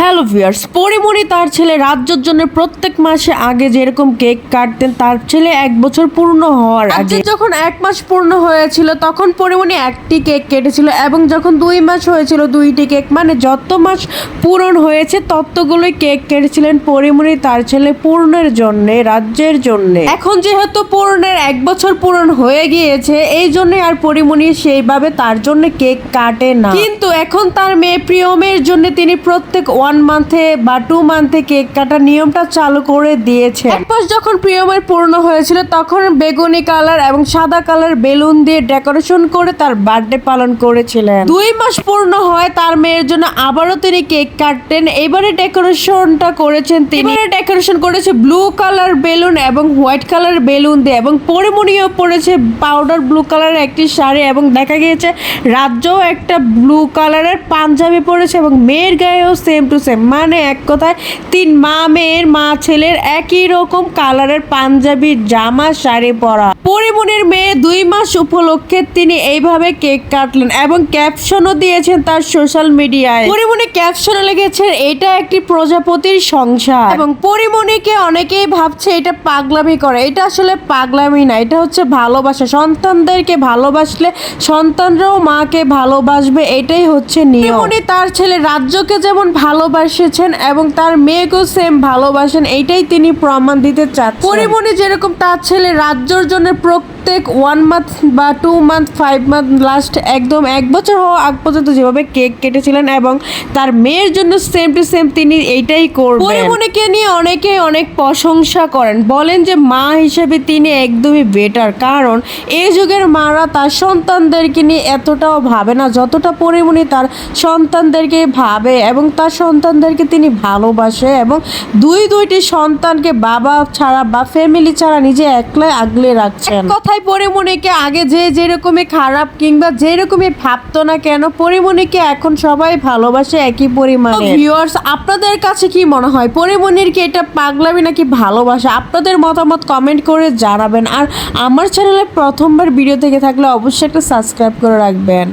Hello viewers Pori Moni তার ছেলে রাজ্যর জন্য প্রত্যেক মাসে আগে যেরকম কেক কাটতেন তার ছেলে এক বছর পূর্ণ হওয়ার আগে। যখন এক মাস পূর্ণ হয়েছিল তখন পরিমণি একটি কেক কেটেছিল এবং যখন দুই মাস হয়েছিল দুইটি কেক মানে যত মাস পূরণ হয়েছে ততগুলোই কেক কেটেছিলেন পরিমণি তার ছেলে পূর্ণের জন্য রাজ্যের জন্য। এখন যেহেতু পূর্ণের এক বছর পূরণ হয়ে গিয়েছে এই জন্য আর পরিমণি সেইভাবে তার জন্য কেক কাটে না। কিন্তু এখন তার মেয়ে প্রিয়মের জন্য তিনি প্রত্যেক ওয়ান মান্থে বা টু মান্থে কেক কাটার নিয়মটা চালু করে দিয়েছে। এক মাস যখন প্রিয়মের পূর্ণ হয়েছিল তখন বেগুনি কালার এবং সাদা কালার বেলুন দিয়ে ডেকোরেশন করে তার বার্থডে পালন করেছিলেন। দুই মাস পূর্ণ হয় তার মেয়ের জন্য আবারও তিনি কেক কাটতেন। এবারে ডেকোরেশনটা করেছেন তিনি। ডেকোরেশন করেছে ব্লু কালার বেলুন এবং হোয়াইট কালার বেলুন দিয়ে এবং পরিমণিও পড়েছে পাউডার ব্লু কালারের একটি শাড়ি এবং দেখা গিয়েছে রাজ্যও একটা ব্লু কালারের পাঞ্জাবি পরেছে এবং মেয়ের গায়েও সেম টু সেম মানে এক কথায়, তিন মা মেয়ের মা ছেলের একই রকম কালারের পাঞ্জাবি জামা, শাড়ি পরা। পরিমণির মেয়ে দুই মাস উপলক্ষে তিনি এইভাবে কেক কাটলেন এবং ক্যাপশনও দিয়েছেন তার সোশ্যাল মিডিয়ায়। পরিমণি ক্যাপশনে লিখেছেন, এটা একটি প্রজাপতির সংসার। এবং পরিমণিকে অনেকেই ভাবছে, এটা পাগলামি করে। এটা আসলে পাগলামি না, এটা হচ্ছে ভালোবাসা। সন্তানদেরকে ভালোবাসলে সন্তানরাও মাকে ভালোবাসবে, এটাই হচ্ছে নিয়ম। তার ছেলে রাজ্যকে যেমন ভালোবাসেছেন এবং তার মেয়েকেও সেম ভালোবাসেন, এইটাই তিনি প্রমাণ দিতে চাচ্ছেন। পরিমণি যেরকম তার ছেলে রাজ্যর জন্য প্রত্যেক ওয়ান মান্থ বা two month five month last একদম এক বছর হওয়া আগ পর্যন্ত যেভাবে কেক কেটেছিলেন এবং তার মেয়ের জন্য সেম টু সেম তিনি এইটাই করবেন। পরিমণিকে নিয়ে অনেকে অনেক প্রশংসা করেন। বলেন যে মা হিসেবে তিনি একদমই বেটার কারণ এই যুগের মারা তার সন্তানদেরকে নিয়ে এতটাও ভাবে না যতটা পরিমণি তার সন্তানদেরকে ভাবে এবং তার সন্তানদেরকে তিনি ভালোবাসে এবং দুই দুইটি সন্তানকে বাবা ছাড়া বা ফ্যামিলি ছাড়া নিজে একলাই আগলে রাখছেন। এক কথায় পরিমণিকে আগে যে যেরকমই খারাপ কিংবা যেরকমই ভাবতো না কেন পরিমণিকে এখন সবাই ভালোবাসে একই পরিমাণে। ভিউয়ার্স আপনাদের কাছে কি মনে হয়? পরিমণির কি এটা পাগলামি নাকি ভালোবাসা? আপনাদের মতামত কমেন্ট করে জানাবেন। আর আমার চ্যানেলে প্রথমবার ভিডিও থেকে থাকলে অবশ্যই একটা সাবস্ক্রাইব করে রাখবেন।